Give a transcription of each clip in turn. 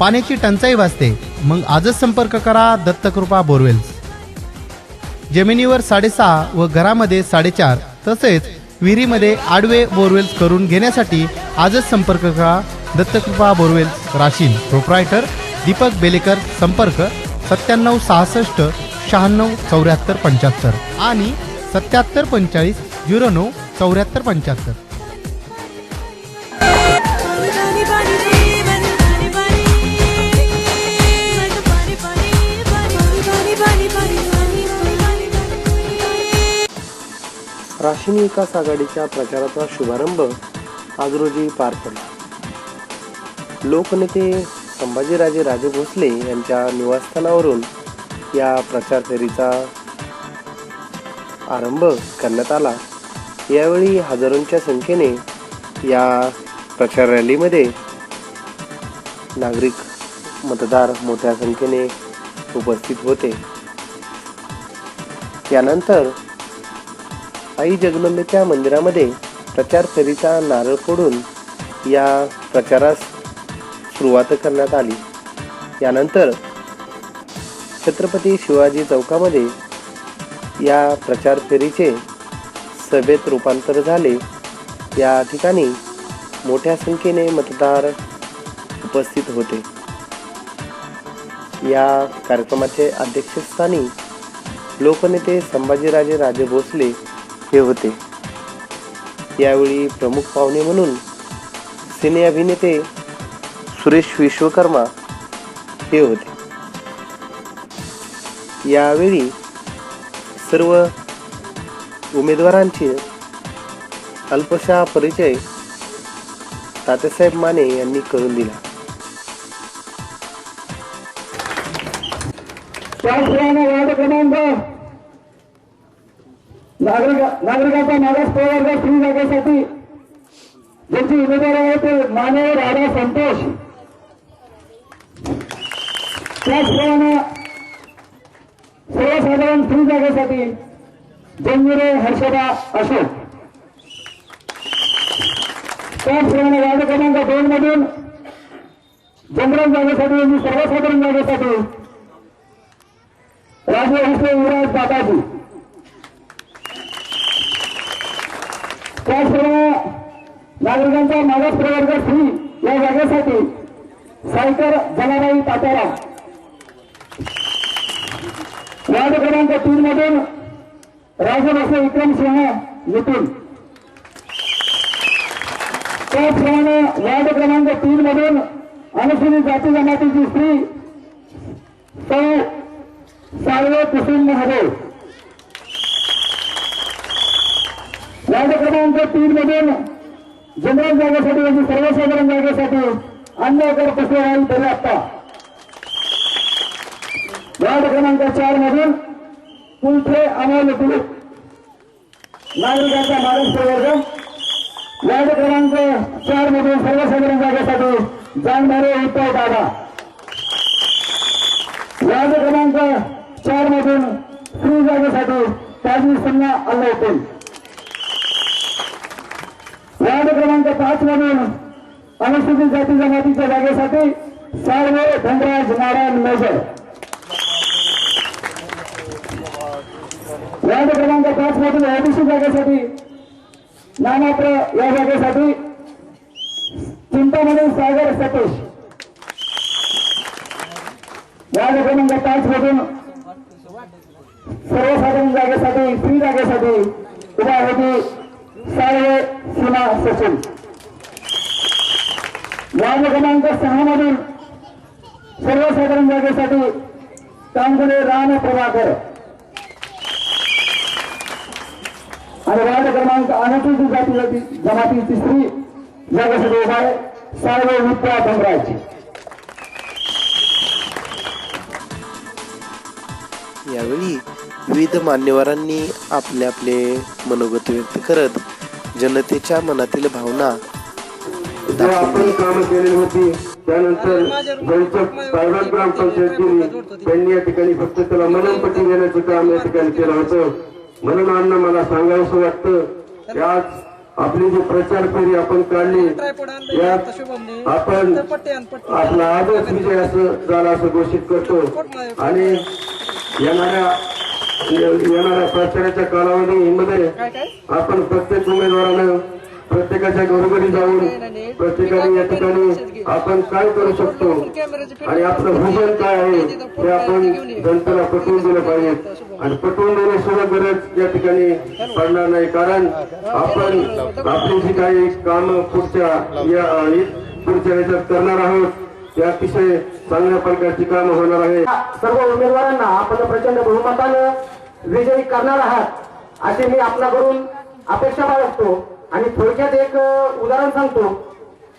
पाण्याची टंचाई भासते. मग आजच संपर्क करा दत्तकृपा बोरवेल्स जमिनीवर साडेसहा व घरामध्ये साडेचार तसेच विहिरीमध्ये आडवे बोरवेल्स करून घेण्यासाठी आजच संपर्क करा दत्तकृपा बोरवेल्स राशीन. प्रोप्रायटर दीपक बेलेकर संपर्क सत्त्याण्णव सहासष्ट शहाण्णव चौऱ्याहत्तर पंच्याहत्तर. आणि सत्याहत्तर पंचेचाळीस झिरो नऊ चौऱ्याहत्तर पंच्याहत्तर. राष्ट्रीय विकास आघाडीच्या प्रचाराचा शुभारंभ आज रोजी पार पडला. लोकनेते संभाजीराजे राजे भोसले यांच्या निवासस्थानावरून या प्रचार फेरीचा आरंभ करण्यात आला. यावेळी हजारोंच्या संख्येने या प्रचार रॅलीमध्ये नागरिक मतदार मोठ्या संख्येने उपस्थित होते. यानंतर आई जगदंबेच्या मंदिरामध्ये प्रचार फेरीचा नारळ फोडून या प्रचारास सुरुवात करण्यात आली. यानंतर छत्रपती शिवाजी चौकामध्ये या प्रचार फेरीचे सभेत रूपांतर झाले. या ठिकाणी मोठ्या संख्येने मतदार उपस्थित होते. या कार्यक्रमाचे अध्यक्षस्थानी लोकनेते संभाजीराजे राजे भोसले हे होते. यावेळी प्रमुख पाहुणे म्हणून सिने अभिनेते सुरेश विश्वकर्मा हे होते. यावेळी सर्व उमेदवारांचे अल्पशा परिचय तात्यासाहेब माने यांनी करून दिला. त्याचप्रमाणे वार्ड क्रमांक नागरिक नागरिकांचा मागास प्रवर्ग फ्री जागेसाठी ज्यांची उमेदवार आहे ते मानव राधा संतोष. त्याचप्रमाणे सर्वसाधारण फ्री जागेसाठी जंजिरे हर्षदा अशोक. त्याचप्रमाणे वार्ड क्रमांक दोन मधून जनरल जागेसाठी आणि सर्वसाधारण जागेसाठी राजे हसले युवराज दादाजी त्याचप्रमाणे नागरिकांचा मागास प्रवर्ग फ्री या जागेसाठी सायकर जनाबाई तात्याराम वार्ड क्रमांक तीन मधून राजभाषे विक्रम सिंह नितीन त्याचप्रमाणे वार्ड क्रमांक तीन मधून अनुसूचित जाती जमातीची स्त्री सौ साळवे कुसुम महादेव. वार्ड क्रमांक तीन मधून जनरल म्हणजे सर्वसाधारण जागेसाठी अन्नकर कुशवाई दर्याप्पा वार्ड क्रमांक चार मधून कुलठे अमोल तुलुक नागरिकांचा प्रवर्ग वार्ड क्रमांक चार मधून सर्वसाधारण जागेसाठी जानधारे उद्धव दादा वार्ड क्रमांक चार मधून फ्री जागेसाठी ताजी सन्ना अल्लाउद्दीन वार्ड क्रमांक पाच मधून अनुसूचित जाती जमातीच्या जागेसाठी सर्व धनराज नारायण मेजर. वार्ड क्रमांक पाच मधून ओबीसी जागेसाठी नामात्र या जागेसाठी चिंतामणी सागर सतीश. वार्ड क्रमांक पाच मधून सर्वसाधारण जागेसाठी फ्री जागेसाठी उभा होती सर्व सीमा सचिन वार्ड क्रमांक सहा मधून सर्वसाधारण जागेसाठी कामगुरे राम प्रभाकर आणि वार्ड क्रमांक अनुसूचित जाती जमातीची स्त्री जागेसाठी उभा आहे. सर्व विद्या धनराज यावेळी विविध मान्यवरांनी आपले आपले मनोगत व्यक्त करत जनतेच्या मनातील भावना. आपण काम केलेली होती त्यानंतर ज्यांचं प्रायव्हेट त्यांनी या ठिकाणी फक्त त्याला मननपट्टी देण्याचं काम या ठिकाणी केलं होतं. म्हणून अण्णा मला सांगावंसं वाटतं आज आपली जी प्रचार फेरी आपण काढली यात आपण आपला आजच विजय असं झाला असं घोषित करतो. आणि येणाऱ्या येणाऱ्या प्रचाराच्या कालावधीमध्ये आपण प्रत्येक उमेदवारानं प्रत्येकाच्या घरोघरी जाऊन प्रत्येकाने या ठिकाणी आपण काय करू शकतो? आणि आपलं भूगोल काय आहे? हे आपण जनतेला पटवून दिलं पाहिजे. आणि पटवून देण्याशिवाय गरज या ठिकाणी पडणार नाही. कारण आपण आपली जी काही कामं पुढच्या या पुढच्या याच्यात करणार आहोत ते अतिशय चांगल्या प्रकारची कामं होणार आहे. सर्व उमेदवारांना आपण प्रचंड बहुमतानं विजयी करणार आहात असे मी आपल्याकडून अपेक्षा बाळगतो. आणि थोडक्यात एक उदाहरण सांगतो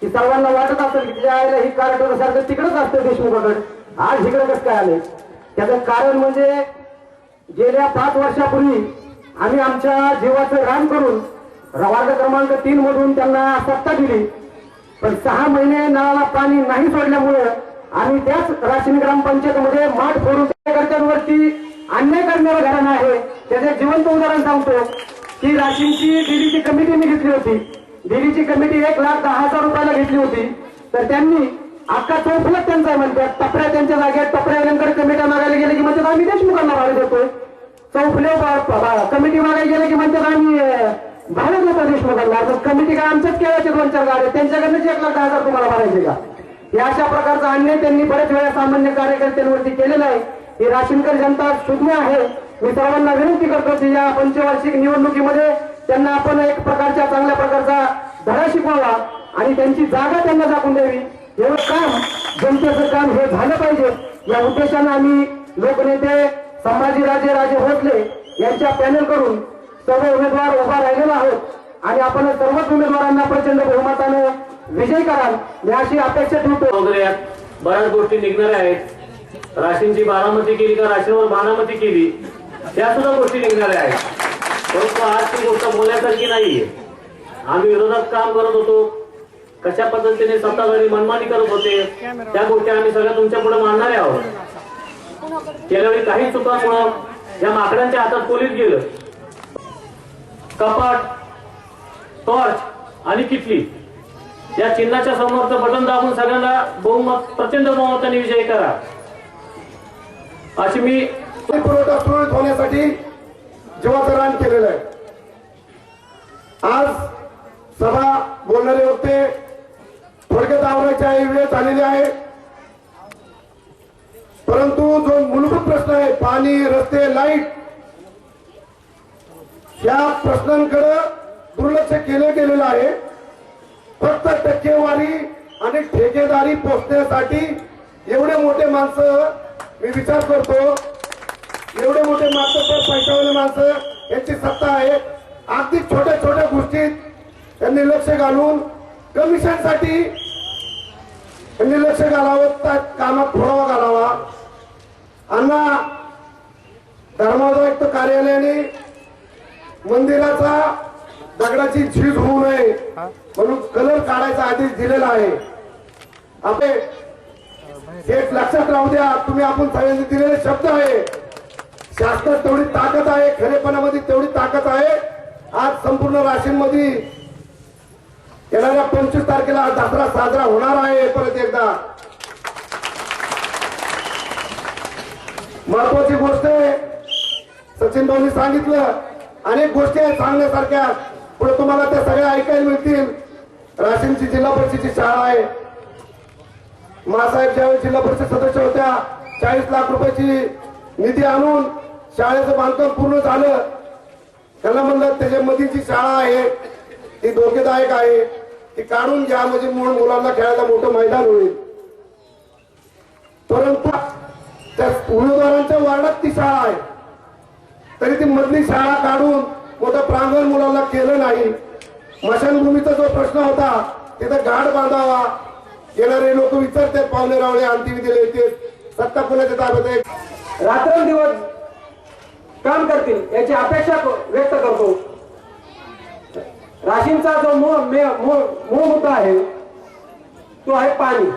की सर्वांना वाटत असेल की आईला ही कार्यक्रम सारखं तिकडच असतं देशमुखाकडे आज इकडे कसं काय आले त्याचं कारण म्हणजे गेल्या पाच वर्षापूर्वी आम्ही आमच्या जीवाचं रान करून वार्ड क्रमांक तीन मधून त्यांना सत्ता दिली. पण सहा महिने नळाला पाणी नाही सोडल्यामुळे आम्ही त्याच राशीन ग्रामपंचायतमध्ये माठ फोडून कार्यकर्त्यांवरती अन्याय करणारं घराणं आहे. त्याचे जिवंत उदाहरण सांगतो. की राशींची दिल्लीची कमिटी मी घेतली होती. दिल्लीची कमिटी एक लाख दहा हजार रुपयाला घेतली होती. तर त्यांनी अख्खा चौफलक त्यांचा आहे म्हणतात. टपऱ्या त्यांच्या जागेत टपऱ्यानंतर कमिट्या मागायला गेले की म्हणतात आम्ही देशमुखांना भाडे देतोय. चौफले कमिटी मागायला गेले की म्हणतात आम्ही अं, भाडे देतो देशमुखांना कमिटी काय आमच्याच केळाचे दोन चार गाड्या त्यांच्याकडनंच एक लाख दहा हजार तुम्हाला भरायचे का? हे अशा प्रकारचा अन्याय त्यांनी बरेच वेळा सामान्य कार्यकर्त्यांवरती केलेला आहे. ही राशीनकर जनता शून्य आहे. मी सर्वांना विनंती करतो की या पंचवार्षिक निवडणुकीमध्ये त्यांना आपण एक प्रकारच्या चांगल्या प्रकारचा धडा शिकवावा आणि त्यांची जागा त्यांना दाखवून द्यावी. एवढं काम जनतेचं काम हे झालं पाहिजे. या उद्देशानं आम्ही लोकनेते संभाजीराजे राजे भोसले यांच्या पॅनल करून सर्व उमेदवार उभा राहिलेला आहोत. आणि आपण सर्वच उमेदवारांना प्रचंड बहुमताने विजय कराल मी अशी अपेक्षा ठेवतो. वगैरे बऱ्याच गोष्टी निघणाऱ्या आहेत. राशींची बारामती केली का राशींवर बारामती केली त्या सुद्धा गोष्टी निघणाऱ्या आहेत. परंतु आज ती गोष्ट बोलण्यासारखी नाहीये. आम्ही विरोधात काम करत होतो. कशा पद्धतीने सत्ताधारी मनमानी करत होते त्या गोष्टी आम्ही सगळ्या तुमच्यापुढे मांडणारे आहोत. गेल्या वेळी काही चुकामुळं या माकडांच्या हातात पोलीस गेलं. कपाट टॉर्च आणि किटली या चिन्हाच्या समोरचं बटन दाबून सगळ्यांना बहुमत प्रचंड बहुमताने विजय करा. अशी मी पुरवठा सुरळीत होण्यासाठी जीवाचं रान केलेलं आहे. आज सभा बोलणारे होते थोडक्यात दाबण्याच्या वेळेस वेळ झालेली आहे. परंतु जो मूलभूत प्रश्न आहे पाणी रस्ते लाइट या प्रश्नांकडे दुर्लक्ष केलं गेलेलं आहे. फक्त टक्केवारी आणि ठेकेदारी पोचण्यासाठी एवढे मोठे माणसं मी विचार करतो. एवढे मोठे माणसं तर पैशावाले माणसं यांची सत्ता आहे. अगदी छोट्या छोट्या गोष्टीत त्यांनी लक्ष घालून कमिशनसाठी त्यांनी लक्ष घालावं त्या कामात थोडावा घालावा. अण्णा धर्मादायक कार्यालयाने मंदिराचा दगडाची झीज होऊ नये म्हणून कलर काढायचा आदेश दिलेला आहे. आपले हे लक्षात राहू द्या तुम्ही आपण सगळ्यांनी दिलेले शब्द आहे. शासनात तेवढी ताकद आहे खरेपणामध्ये तेवढी ताकद आहे. आज संपूर्ण राशीनमध्ये येणाऱ्या पंचवीस तारखेला दसरा साजरा होणार आहे परत एकदा. महत्वाची गोष्ट आहे सचिन भाऊनी सांगितलं अनेक गोष्टी आहेत सांगण्यासारख्या. पुढे तुम्हाला त्या सगळ्या ऐकायला मिळतील. राशींची जिल्हा परिषदेची शाळा आहे. मासाहेब ज्यावेळी जिल्हा परिषद सदस्य होत्या चाळीस लाख रुपयाची निधी आणून शाळेचं बांधकाम पूर्ण झालं. त्याला म्हणलं त्याच्या मधीची शाळा आहे ती धोकेदायक आहे. ती काढून घ्या म्हणजे म्हणून मुलांना खेळायला मोठं मैदान होईल. परंतु त्या उमेदवारांच्या वार्डात ती शाळा आहे. तरी ती मधली शाळा काढून मोठं प्रांगण मुलांना केलं नाही. मशानभूमीचा जो प्रश्न होता तिथं गाड बांधावा. येणारे लोक विचारतात पाहुणे रावणे अंतिम दिले येते सत्ता पुण्याच्या ताब्यात आहे? रात्रंदिवस काम करतील याची अपेक्षा व्यक्त करतो. राशींचा जो मूळ मे- मूळ मुद्दा आहे तो आहे पाणी.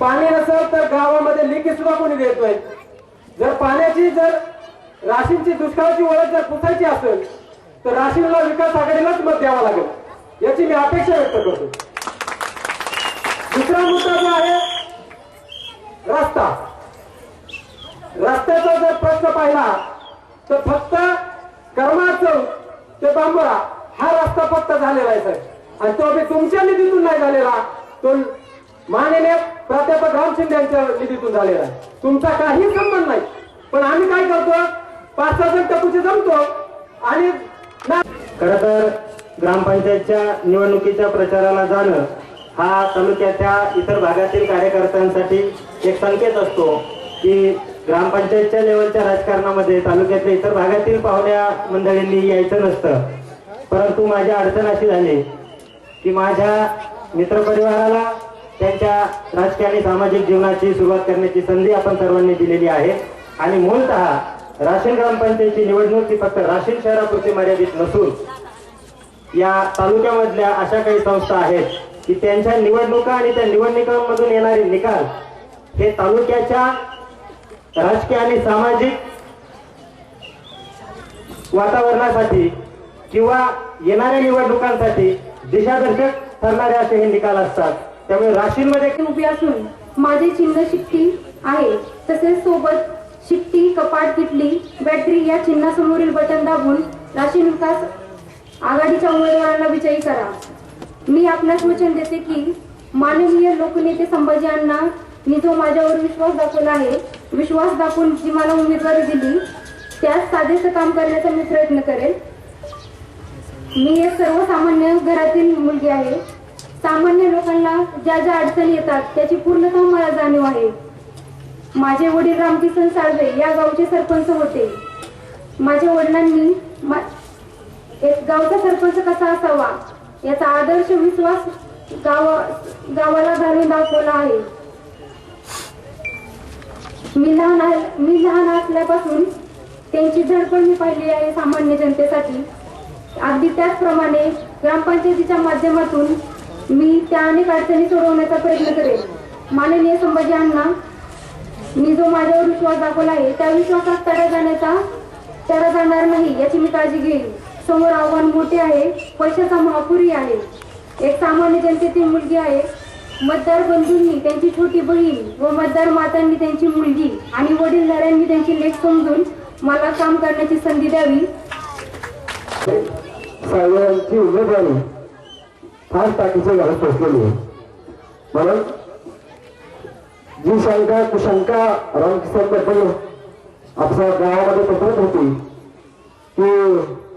पाणी नसेल तर गावामध्ये लिकी सुद्धा कोणी देत नाही जर पाण्याची जर राशींची दुष्काळाची ओळख जर पुसायची असेल तर राशींना विकास आघाडीलाच मत द्यावा लागेल. याची मी अपेक्षा व्यक्त करतो. दुसरा मुद्दा जो आहे रस्ता. रस्त्याचा जर प्रश्न पाहिला तर फक्त कर्मा चौक ते बांबोरा हा रस्ता फक्त झालेला आहे साहेब. आणि तो बी तुमच्या निधीतून नाही झालेला. तो माननीय प्राध्यापक राम शिंदे यांच्या निधीतून झालेला आहे. तुमचा काही संबंध नाही. पण आम्ही काय करतो? पाच सहा जण टपूचे जमतो आणि खर तर ग्रामपंचायतच्या निवडणुकीच्या प्रचाराला जाणं हा तालुक्याच्या इतर भागातील कार्यकर्त्यांसाठी एक संकेत असतो की ग्रामपंचायतच्या लेवलच्या राजकारणामध्ये तालुक्यातल्या इतर भागातील पाहुण्या मंडळींनी यायचं नसतं. परंतु माझी अडचण अशी झाली की माझ्या मित्रपरिवाराला त्यांच्या राजकीय आणि सामाजिक जीवनाची सुरुवात करण्याची संधी आपण सर्वांनी दिलेली आहे. आणि मूलतः राशीन ग्रामपंचायतीची निवडणूक ही फक्त राशीन शहरापुरती मर्यादित नसून या तालुक्यामधल्या अशा काही संस्था आहेत की त्यांच्या निवडणुका आणि त्या निवडणुकांमधून येणारे निकाल हे तालुक्याच्या राजकीय आणि सामाजिक वातावरणासाठी किंवा येणाऱ्या निवडणुकांसाठी दिशादर्शक ठरणारे असे हे निकाल असतात. त्यामुळे राशींमध्ये उभी असून माझे चिन्ह शिट्टी आहे. तसेच सोबत शिट्टी कपाट किटली बॅटरी या चिन्हासमोरील बटन दाबून राशी विकास आघाडीच्या उमेदवारांना विजयी करा. मी आपणास वचन देते की माननीय लोकनेते संभाजी अण्णा मी जो माझ्यावर विश्वास दाखवला आहे. विश्वास दाखवून जी मला उमेदवारी दिली. त्यास साधेचं काम करण्याचा मी प्रयत्न करेल मी एक सर्वसामान्य घरातील मुलगी आहे. सामान्य लोकांना ज्या ज्या अडचणी येतात त्याची पूर्णतः मला जाणीव आहे. माझे वडील रामकिसन साळवे या गावचे सरपंच होते. माझ्या वडिलांनी मा- एक गावचा सरपंच कसा असावा याचा आदर्श विश्वास गाव गावाला घालून दाखवला आहे. मी लहान मी लहान असल्यापासून त्यांची धडपड मी पाहिली आहे सामान्य जनतेसाठी. अगदी त्याचप्रमाणे ग्रामपंचायतीच्या माध्यमातून मी त्या अनेक अडचणी सोडवण्याचा प्रयत्न करेन. माननीय संभाजी अण्णा मी जो माझ्यावर विश्वास दाखवला आहे त्या विश्वासात तडा जाण्याचा तडा जाणार नाही याची मी काळजी घेईल समोर आव्हान मोठे आहे पैशाचा महापुरी आहे. एक सामान्य जनतेतील मुलगी आहे. मतदार बंधूंनी त्यांची छोटी बहीण व मतदार मातांनी त्यांची मुलगी आणि वडीलधाऱ्यांनी त्यांची लेख समजून मला काम करण्याची संधी द्यावी. सर्वांची उमेदवारी. फार टाकीचं घालत पोचलेली आहे म्हणून जी शंका कुशंका रामकिशनबद्दल आपल्या गावामध्ये पसरत होती की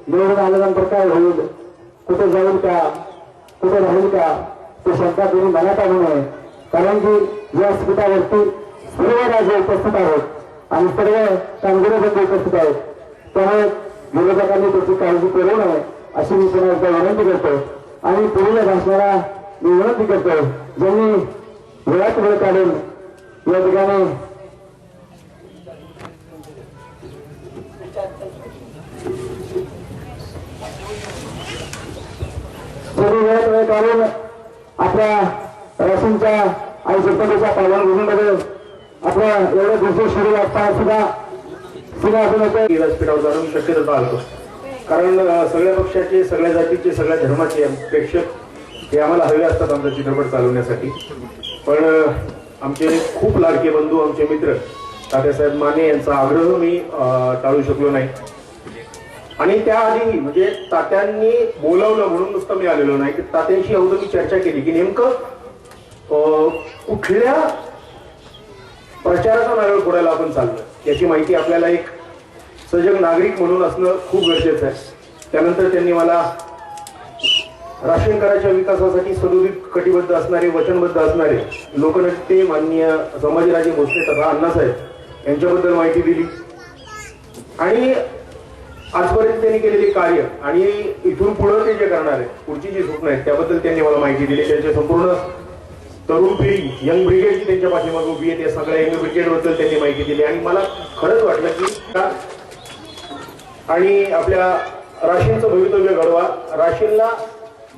निवडून आल्यानंतर काय होईल? कुठे जाईल का? कुठे राहील का? ती शंका तुम्ही मनात आणू नये. कारण की या स्पिटावरती सर्व राजे उपस्थित आहेत आणि सर्व कामगिरीबद्दल उपस्थित आहेत. त्यामुळे विरोधकांनी त्याची काळजी करू नये अशी मी पुन्हा एकदा विनंती करतो आणि पुढील भाषणाला मी विनंती करतो ज्यांनी वेळात वेळ काढून या ठिकाणी थोडी वेळात वेळ काढून आपल्या रशींच्या आणि सरपंचाच्या पालनभूमीमध्ये आपल्या एवढ्या दिवशी सुरू असताना सुद्धा सिंहासनाच्या व्यासपीठावर जाणून शक्यता टाळतो कारण सगळ्या पक्षाचे सगळ्या जातीचे सगळ्या धर्माचे प्रेक्षक हे आम्हाला हवे असतात आमचा चित्रपट चालवण्यासाठी. पण आमचे खूप लाडके बंधू आमचे मित्र तात्यासाहेब माने यांचा आग्रह मी टाळू शकलो नाही. आणि त्याआधी म्हणजे तात्यांनी बोलावलं म्हणून नुसतं मी आलेलो नाही. की तात्यांशी अगोदर मी चर्चा केली की नेमकं कुठल्या प्रचाराचा नारळ फोडायला आपण चाललं याची माहिती आपल्याला एक सजग नागरिक म्हणून असणं खूप गरजेचं आहे. त्यानंतर त्यांनी मला राशन कराच्या विकासासाठी सदोदित कटिबद्ध असणारे वचनबद्ध असणारे लोकनेते माननीय समाजराजे भोसले तथा अण्णासाहेब यांच्याबद्दल माहिती दिली. आणि आजपर्यंत त्यांनी केलेले कार्य आणि इथून पुढं ते जे करणार आहे पुढची जी स्वप्न आहेत त्याबद्दल त्यांनी मला माहिती दिली. त्यांच्या संपूर्ण तरुण पिढी यंग ब्रिगेड जी त्यांच्या पाठीमागे उभी आहे. त्या सगळ्या यंग ब्रिगेडबद्दल त्यांनी माहिती दिली. आणि मला खरंच वाटलं की आणि आपल्या राशींचं भवितव्य घडवा. राशींना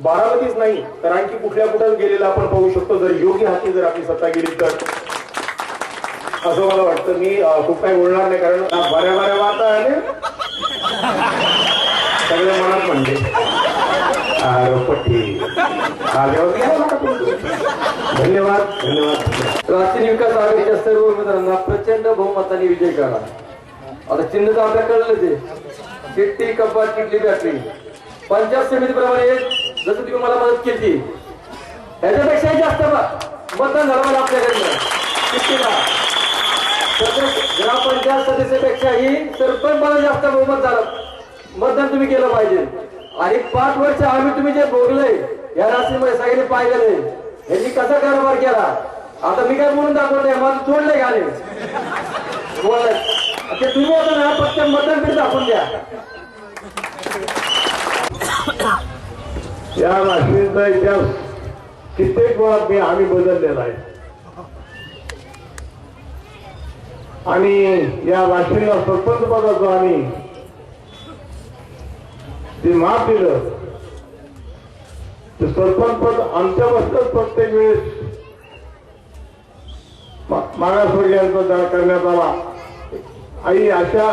बारामतीच नाही तर आणखी कुठल्या कुठं गेलेला आपण पाहू शकतो? जर योगी हाती जर आपली सत्ता गेली तर. असं मला वाटतं. मी खूप काही बोलणार नाही कारण बऱ्या बऱ्या वाता आहे सगळे मनात म्हणजे. धन्यवाद धन्यवाद राष्ट्रीय विकास आघाडीच्या सर्व उमेदवारांना प्रचंड बहुमताने विजय करा. आता चिन्ह आपल्या कळलं ते. चिट्टी कपाट किटली बॅटरी. पंचायत समितीप्रमाणे जसं तुम्ही मला मदत केली त्याच्यापेक्षाही जास्त मतदान झालं मला आपल्याकडनं. चिट्टीला ग्रामपंचायत सदस्यापेक्षाही सरपंच मला जास्त बहुमत झालं. मतदान तुम्ही केलं पाहिजे. आणि पाच वर्ष आम्ही तुम्ही जे भोगलंय या राशीमध्ये सगळ्यांनी पाहिलेलं आहे यांनी कसा कारभार केला? आता मी काय बोलून दाखवत नाही माझं तोडलंय गाणे बोललंय. ते तुम्ही आता ना फक्त मतदान दाखवून द्या. या राष्ट्रीयचा इतिहास कित्येक वेळा मी आम्ही बदललेला आहे. आणि या राष्ट्रीय सरपंच पदाचं आम्ही ते माफ दिलं ते सरपंच पद आमच्या बसतच प्रत्येक वेळेस मागासवर्गीयांचा दर करण्यात आला. आणि अशा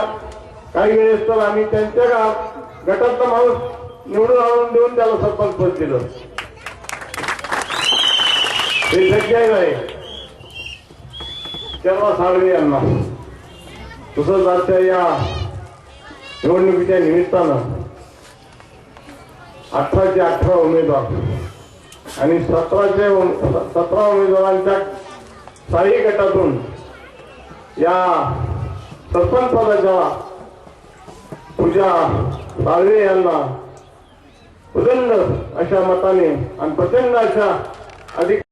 काही वेळेस तर आम्ही त्यांच्या गा- गटातला माणूस निवडून आणून देऊन त्याला सरपंच पद दिलं. हे शक्य नाही. तेव्हा साळवे यांना तसंच आजच्या या निवडणुकीच्या निमित्तानं अठराचे अठरा उमेदवार आणि सतराचे सतरा उमेदवारांच्या साई गटातून या सरपंच पदाच्या पूजा साळवे यांना प्रचंड अशा मताने आणि प्रचंड अशा अधिक